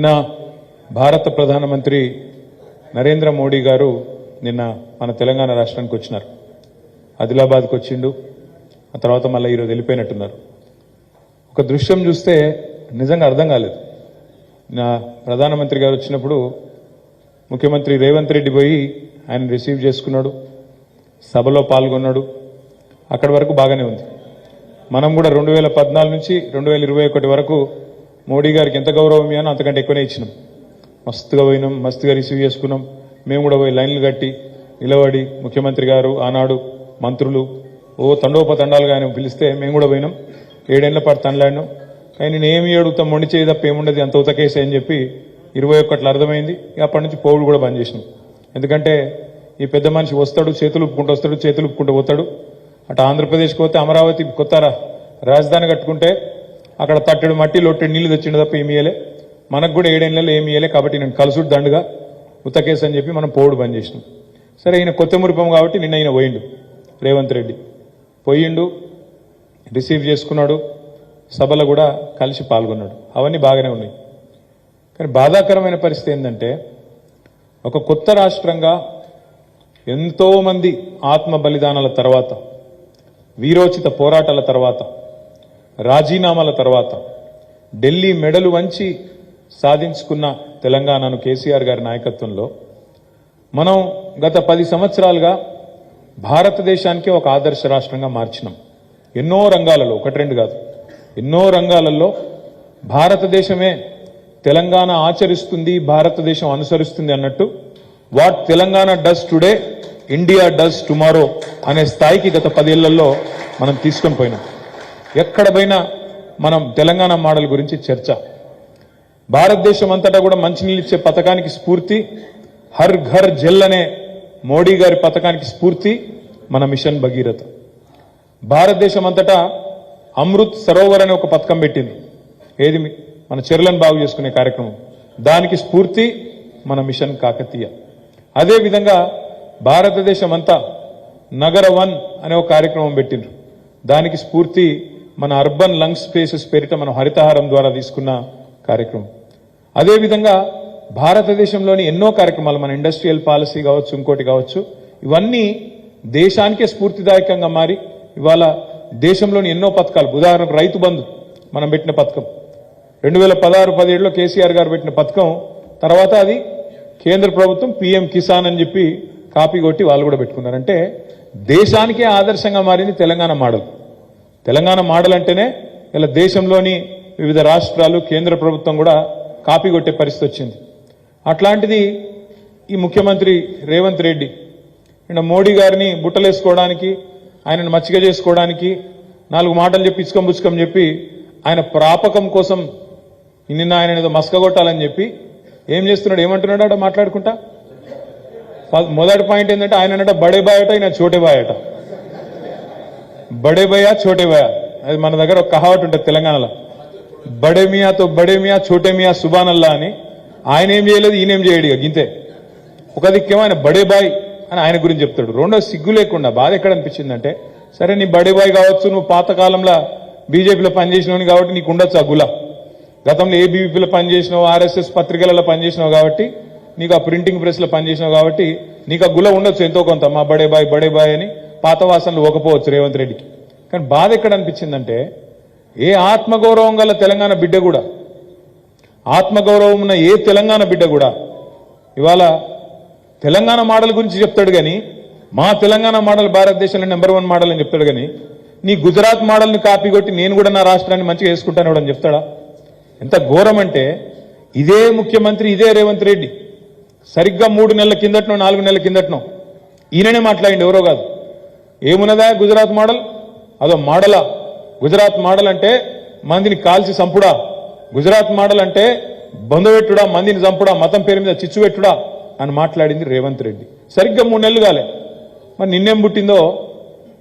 నిన్న భారత ప్రధానమంత్రి నరేంద్ర మోడీ గారు నిన్న మన తెలంగాణ రాష్ట్రానికి వచ్చినారు. ఆదిలాబాద్కి వచ్చిండు. ఆ తర్వాత మళ్ళీ ఈరోజు వెళ్ళిపోయినట్టున్నారు. ఒక దృశ్యం చూస్తే నిజంగా అర్థం కాలేదు. నా ప్రధానమంత్రి గారు వచ్చినప్పుడు ముఖ్యమంత్రి రేవంత్ రెడ్డి పోయి ఆయన రిసీవ్ చేసుకున్నాడు. సభలో పాల్గొన్నాడు. అక్కడి వరకు బాగానే ఉంది. మనం కూడా రెండు వేల పద్నాలుగు నుంచి రెండు వేల ఇరవై ఒకటి వరకు మోడీ గారికి ఎంత గౌరవం ఇవ్వానో అంతకంటే ఎక్కువనే ఇచ్చినాం. మస్తుగా పోయినాం మస్తుగా రిసీవ్ చేసుకున్నాం. మేము కూడా పోయి లైన్లు కట్టి నిలబడి ముఖ్యమంత్రి గారు ఆనాడు మంత్రులు ఓ తండోపతండాలుగా ఆయన పిలిస్తే మేము కూడా పోయినాం. ఏడేళ్ళ పాటు తండ్లాడినాం కానీ నేను ఏమి అడుగుతాం మొండి చేయి తప్ప ఏముండదు అంత ఉతకేసే అని చెప్పి ఇరవై ఒక్కట్లు అర్థమైంది. అప్పటి నుంచి పోవుడు కూడా బంద్ చేసినాం. ఎందుకంటే ఈ పెద్ద మనిషి వస్తాడు చేతులు ఉప్పుకుంటూ వస్తాడు చేతులు ఉప్పుకుంటూ పోతాడు. అటు ఆంధ్రప్రదేశ్కి పోతే అమరావతి కొత్త రాజధాని కట్టుకుంటే అక్కడ తట్టడు మట్టి లొట్టెడు నీళ్ళు తెచ్చిండు తప్ప ఏమి ఇయ్యలే. మనకు కూడా ఏడేళ్ళలో ఏమి ఇయ్యలే కాబట్టి నేను కలుసుడు దండుగా ఉతకేసి అని చెప్పి మనం పోవుడు బంద్ చేసినాం. సరే ఈయన కొత్త మురిపం కాబట్టి నిన్న ఈయన పోయిండు రేవంత్ రెడ్డి. పోయిండు రిసీవ్ చేసుకున్నాడు సభలో కూడా కలిసి పాల్గొన్నాడు. అవన్నీ బాగానే ఉన్నాయి. కానీ బాధాకరమైన పరిస్థితి ఏంటంటే ఒక కొత్త రాష్ట్రంగా ఎంతోమంది ఆత్మ బలిదానాల తర్వాత వీరోచిత పోరాటాల తర్వాత రాజీనామాల తర్వాత ఢిల్లీ మెడలు వంచి సాధించుకున్న తెలంగాణను కేసీఆర్ గారి నాయకత్వంలో మనం గత పది సంవత్సరాలుగా భారతదేశానికి ఒక ఆదర్శ రాష్ట్రంగా మార్చినాం. ఎన్నో రంగాలలో ఒకటి రెండు కాదు ఎన్నో రంగాలలో భారతదేశమే తెలంగాణ ఆచరిస్తుంది భారతదేశం అనుసరిస్తుంది అన్నట్టు what Telangana does today India does tomorrow అనే స్థాయికి గత పదేళ్ళలో మనం తీసుకొని పోయినాం. ఎక్కడ పోయినా మనం తెలంగాణ మోడల్ గురించి చర్చ. భారతదేశం అంతటా కూడా మంచినీళ్ళు ఇచ్చే పథకానికి స్ఫూర్తి. హర్ ఘర్ జల్ అనే మోడీ గారి పథకానికి స్ఫూర్తి. మన మిషన్ భగీరథ. భారతదేశం అంతటా అమృత్ సరోవర్ అనే ఒక పథకం పెట్టింది. ఏది మన చెరులను బాగు చేసుకునే కార్యక్రమం. దానికి స్ఫూర్తి మన మిషన్ కాకతీయ. అదేవిధంగా భారతదేశం అంతా నగర వన్ అనే ఒక కార్యక్రమం పెట్టిండ్రు. దానికి స్ఫూర్తి మన అర్బన్ లంగ్ స్పేసెస్ పేరిట మనం హరితహారం ద్వారా తీసుకున్న కార్యక్రమం. అదేవిధంగా భారతదేశంలోని ఎన్నో కార్యక్రమాలు మన ఇండస్ట్రియల్ పాలసీ కావచ్చు ఇంకోటి కావచ్చు ఇవన్నీ దేశానికే స్ఫూర్తిదాయకంగా మారి ఇవాళ దేశంలోని ఎన్నో పథకాలు ఉదాహరణకు రైతు బంధు మనం పెట్టిన పథకం. రెండు వేల పదహారు పదిహేడులో కేసీఆర్ గారు పెట్టిన పథకం తర్వాత అది కేంద్ర ప్రభుత్వం పీఎం కిసాన్ అని చెప్పి కాపీ కొట్టి వాళ్ళు కూడా పెట్టుకున్నారు అంటే దేశానికే ఆదర్శంగా మారింది తెలంగాణ మోడల్. తెలంగాణ మోడల్ అంటేనే ఇలా దేశంలోని వివిధ రాష్ట్రాలు కేంద్ర ప్రభుత్వం కూడా కాపీ కొట్టే పరిస్థితి వచ్చింది. అట్లాంటిది ఈ ముఖ్యమంత్రి రేవంత్ రెడ్డి ఈయన మోడీ గారిని బుట్టలేసుకోవడానికి ఆయనను మచ్చిక చేసుకోవడానికి నాలుగు మాటలు చెప్పి ఇచ్చుకం పుచ్చుకం చెప్పి ఆయన ప్రాపకం కోసం నిన్న ఆయన ఏదో మస్కగొట్టాలని చెప్పి ఏం చేస్తున్నాడు ఏమంటున్నాడు అట మాట్లాడుకుంటా? మొదటి పాయింట్ ఏంటంటే ఆయన అంటే బడే బాయట ఈయన చోటే బాయట. బడే భయా చోటే భయా అది మన దగ్గర ఒక కహావట్ ఉంటుంది తెలంగాణలో. బడే మియాతో బడే మియా చోటే మియా సుబాన్ అల్లా అని. ఆయన ఏం చేయలేదు ఈయనేం చేయడు ఇక గింతే. ఒక దిక్కేమో ఆయన బడే బాయ్ అని ఆయన గురించి చెప్తాడు. రెండో సిగ్గు లేకుండా బాధ ఎక్కడ అనిపించిందంటే సరే నీ బడే బాయ్ కావచ్చు నువ్వు పాతకాలంలో బీజేపీలో పనిచేసినవని కాబట్టి నీకు ఉండొచ్చు ఆ గుల. గతంలో ఏబీవీపీలో పనిచేసినావు ఆర్ఎస్ఎస్ పత్రికలలో పనిచేసినావు కాబట్టి నీకు ఆ ప్రింటింగ్ ప్రెస్లో పనిచేసినావు కాబట్టి నీకు ఆ గుల ఉండొచ్చు ఎంతో కొంత మా బడే బాయ్ బడే బాయ్ అని. పాత వాసనలు ఒకపోవచ్చు రేవంత్ రెడ్డికి. కానీ బాధ ఎక్కడ అనిపించిందంటే ఏ ఆత్మగౌరవం గల తెలంగాణ బిడ్డ కూడా ఆత్మగౌరవం ఉన్న ఏ తెలంగాణ బిడ్డ కూడా ఇవాళ తెలంగాణ మోడల్ గురించి చెప్తాడు కానీ మా తెలంగాణ మోడల్ భారతదేశంలో నెంబర్ వన్ మోడల్ అని చెప్తాడు కానీ నీ గుజరాత్ మోడల్ని కాపీ కొట్టి నేను కూడా నా రాష్ట్రాన్ని మంచిగా వేసుకుంటాను అని చెప్తాడా? ఎంత ఘోరం అంటే ఇదే ముఖ్యమంత్రి ఇదే రేవంత్ రెడ్డి. సరిగ్గా మూడు నెలల కిందటనో నాలుగు నెలల కిందటనో ఈయననే మాట్లాడింది ఎవరో కాదు. ఏమున్నదా గుజరాత్ మోడల్? అదో మోడలా. గుజరాత్ మోడల్ అంటే మందిని కాల్చి చంపుడా. గుజరాత్ మోడల్ అంటే బంధువెట్టుడా మందిని చంపుడా మతం పేరు మీద చిచ్చు పెట్టుడా అని మాట్లాడింది రేవంత్ రెడ్డి. సరిగ్గా మూడు నెలలు కాలే. మరి నిన్నేం పుట్టిందో?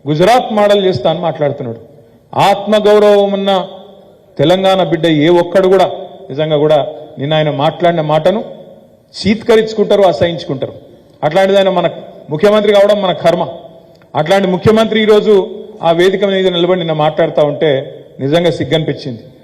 గుజరాత్ మోడల్ చేస్తా అని మాట్లాడుతున్నాడు. ఆత్మగౌరవం ఉన్న తెలంగాణ బిడ్డ ఏ ఒక్కడు కూడా నిజంగా కూడా నిన్న ఆయన మాట్లాడిన మాటను చీత్కరించుకుంటారు అసహించుకుంటారు. అట్లాంటిది ఆయన మన ముఖ్యమంత్రి కావడం మన కర్మ. అట్లాంటి ముఖ్యమంత్రి ఈరోజు ఆ వేదిక మీద నిలబడి నిన్న మాట్లాడుతూ ఉంటే నిజంగా సిగ్గనిపించింది.